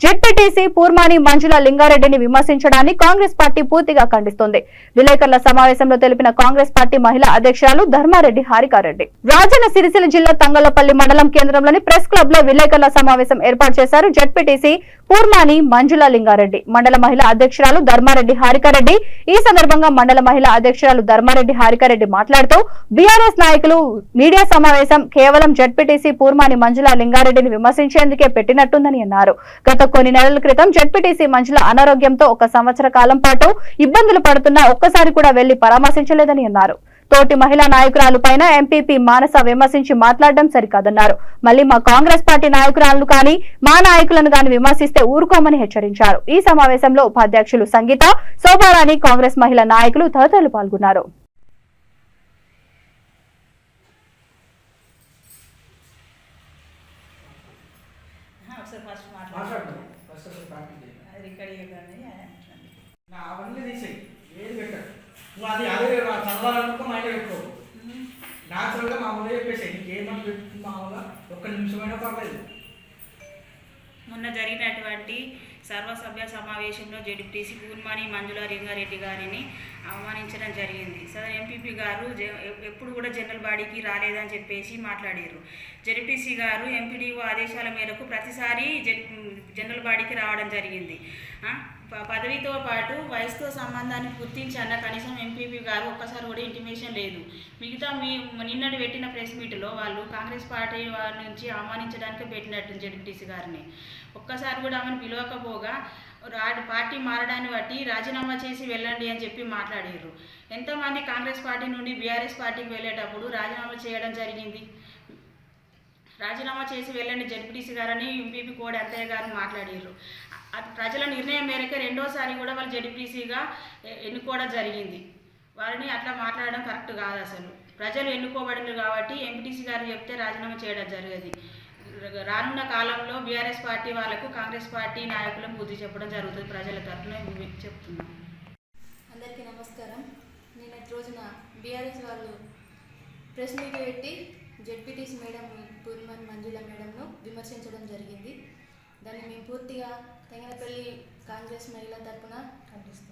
Jet MPTC Purmani Manjula లింగారెడ్డిని విమర్శించడాన్ని Congress party పూర్తిగా ఖండిస్తోంది. విలేకరుల సమావేశంలో తెలిపిన కాంగ్రెస్ పార్టీ మహిళా అధ్యక్షురాలు ధర్మారెడ్డి హారికారెడ్డి. రాజన్న సిరిసిల్ల జిల్లా తంగళ్ళపల్లి మండలం కేంద్రంలోని ప్రెస్ క్లబ్లో విలేకరుల సమావేశం ఏర్పాటు చేశారు జడ్పీటీసీ పూర్మాని మంజుల లింగారెడ్డి. మండల మహిళా అధ్యక్షురాలు ధర్మారెడ్డి హారికారెడ్డి. ఈ సందర్భంగా మండల మహిళా అధ్యక్షురాలు ధర్మారెడ్డి హారికారెడ్డి మాట్లాడుతూ బీఆర్ఎస్ నాయకులు మీడియా సమావేశం కేవలం జడ్పీటీసీ పూర్మాని మంజుల లింగారెడ్డిని విమర్శించేందుకే పెట్టినట్టుందని అన్నారు. గత కొన్ని నెలల క్రితం జడ్పీటీసీ మంజుల అనారోగ్యంతో ఒక సంవత్సర కాలం పాటు ఇబ్బందులు పడుతున్నా ఒక్కసారి కూడా వెళ్ళి పరామర్శించలేదని అన్నారు. తోటి మహిళా నాయకురాలు పైన ఎంపీపీ మానస విమర్శించి మాట్లాడడం సరికాదన్నారు. మళ్ళీ మా కాంగ్రెస్ పార్టీ నాయకురాలను కానీ మా నాయకులను కానీ విమర్శిస్తే ఊరుకోమని హెచ్చరించారు. ఈ సమావేశంలో ఉపాధ్యక్షులు సంగీత శోభారాణి కాంగ్రెస్ మహిళా నాయకులు తదితరులు పాల్గొన్నారు. ఒకసారి ఫస్ట్ మాట్లాడు మాట్లాడు ఫస్ట్ అంటున్నాను. అవన్నీ తీసేయి. ఏది నువ్వు అది అదే చదవాలనుకో మా ఇంట్లో పెట్టుకో న్యాచురల్గా మామూలుగా చెప్పేసి నీకు ఏమని పెట్టుకుంది మామూలుగా? ఒక్క నిమిషమైనా పర్లేదు. మొన్న జరిగినటువంటి సర్వసభ్య సమావేశంలో జడ్పీటీసీ పూర్మాని మంజుల రింగారెడ్డి గారిని అవమానించడం జరిగింది. సదర్ ఎంపీపీ గారు ఎప్పుడు కూడా జనరల్ బాడీకి రాలేదని చెప్పేసి మాట్లాడారు. జడ్పీసీ గారు ఎంపీడీఓ ఆదేశాల మేరకు ప్రతిసారి జనరల్ బాడీకి రావడం జరిగింది. ప- పదవితో పాటు వయసుతో సంబంధాన్ని గుర్తించి అన్న కనీసం ఎంపీపీ గారు ఒక్కసారి కూడా ఇంటిమేషన్ లేదు. మిగతా మీ నిన్నటి పెట్టిన ప్రెస్ మీట్లో వాళ్ళు కాంగ్రెస్ పార్టీ వారి నుంచి అవమానించడానికి పెట్టినట్టు జడ్పీటీసీ గారిని. ఒక్కసారి కూడా ఆమెను పిలవకపో రా- పార్టీ మారడాన్ని బట్టి రాజీనామా చేసి వెళ్ళండి అని చెప్పి మాట్లాడారు ఎంతోమంది కాంగ్రెస్ పార్టీ నుండి బీఆర్ఎస్ పార్టీకి వెళ్ళేటప్పుడు రాజీనామా చేయడం జరిగింది. రాజీనామా చేసి వెళ్ళండి జడ్పీటీసీ గారని ఎంపీపీ కోడి అత్తయ్య గారు మాట్లాడారు ప్రజల నిర్ణయం మేరకే రెండోసారి కూడా వాళ్ళు జడ్పీసీగా ఎన్నుకోవడం జరిగింది. వారిని అట్లా మాట్లాడడం కరెక్ట్ కాదు అసలు. ప్రజలు ఎన్నుకోబడింది కాబట్టి ఎంపీటీసీ గారు చెప్తే రాజీనామా చేయడం జరిగేది. రానున్న కాలంలో బీఆర్ఎస్ పార్టీ వాళ్ళకు కాంగ్రెస్ పార్టీ నాయకులకు బుద్ధి చెప్పడం జరుగుతుంది ప్రజల తరఫున మీకు చెప్తున్నాం అందరికీ నమస్కారం. నిన్నటి రోజున బీఆర్ఎస్ వాళ్ళు ప్రెస్ మీట్ పెట్టి జెడ్పీటీసీ మేడం పూర్మన్ మంజుల మేడంను విమర్శించడం జరిగింది. దాన్ని మేము పూర్తిగా తెంగనపల్లి కాంగ్రెస్ మహిళల తరపున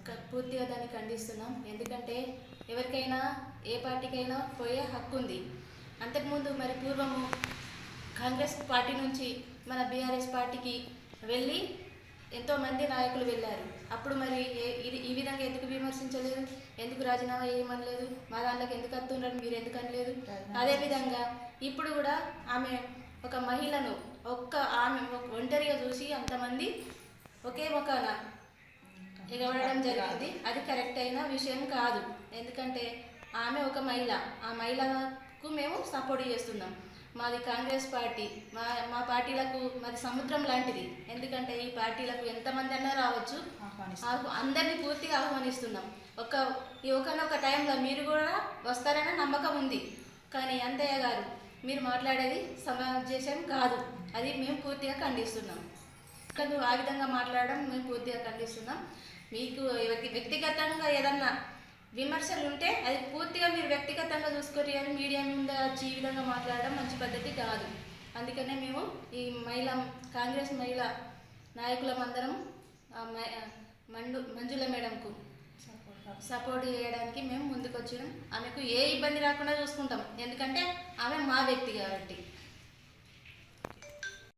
క- పూర్తిగా దాన్ని ఖండిస్తున్నాం. ఎందుకంటే ఎవరికైనా ఏ పార్టీకైనా పోయే హక్కు ఉంది అంతకుముందు మరి పూర్వము కాంగ్రెస్ పార్టీ నుంచి మన బీఆర్ఎస్ పార్టీకి వెళ్ళి ఎంతోమంది నాయకులు వెళ్ళారు. అప్పుడు మరి ఇది ఈ విధంగా ఎందుకు విమర్శించలేదు? ఎందుకు రాజీనామా చేయమనలేదు? మా దాంట్లోకి ఎందుకు వస్తున్నారు? మీరు ఎందుకు అనలేదు? అదేవిధంగా ఇప్పుడు కూడా ఆమె ఒక మహిళను ఒక్క ఆమె ఒక ఒంటరిగా చూసి అంతమంది ఒకే ఒకన ఎగబడడం జరిగింది. అది కరెక్ట్ అయిన విషయం కాదు. ఎందుకంటే ఆమె ఒక మహిళ. ఆ మహిళకు మేము సపోర్ట్ చేస్తున్నాం. మాది కాంగ్రెస్ పార్టీ. మా మా పార్టీలకు మాది సముద్రం లాంటిది. ఎందుకంటే ఈ పార్టీలకు ఎంతమంది అన్నా రావచ్చు. అందరినీ పూర్తిగా ఆహ్వానిస్తున్నాం. ఒక ఈ ఒకనొక టైంలో మీరు కూడా వస్తారనే నమ్మకం ఉంది. కానీ అంతయ్య గారు మీరు మాట్లాడేది సమంజసం కాదు. అది మేము పూర్తిగా ఖండిస్తున్నాం. కానీ ఆ విధంగా మాట్లాడడం మేము పూర్తిగా ఖండిస్తున్నాం. మీకు వ్యక్తి- వ్యక్తిగతంగా ఏదన్నా విమర్శలు ఉంటే అది పూర్తిగా మీరు వ్యక్తిగతంగా చూసుకోరు అని మీడియా ముందు వచ్చి ఈ విధంగా మాట్లాడడం మంచి పద్ధతి కాదు. అందుకనే మేము ఈ మహిళ కాంగ్రెస్ మహిళా నాయకులం అందరం మండు మంజుల మేడంకు సపోర్ట్ చేయడానికి మేము ముందుకు వచ్చినాం ఆమెకు ఏ ఇబ్బంది రాకుండా చూసుకుంటాం. ఎందుకంటే ఆమె మా వ్యక్తి కాబట్టి.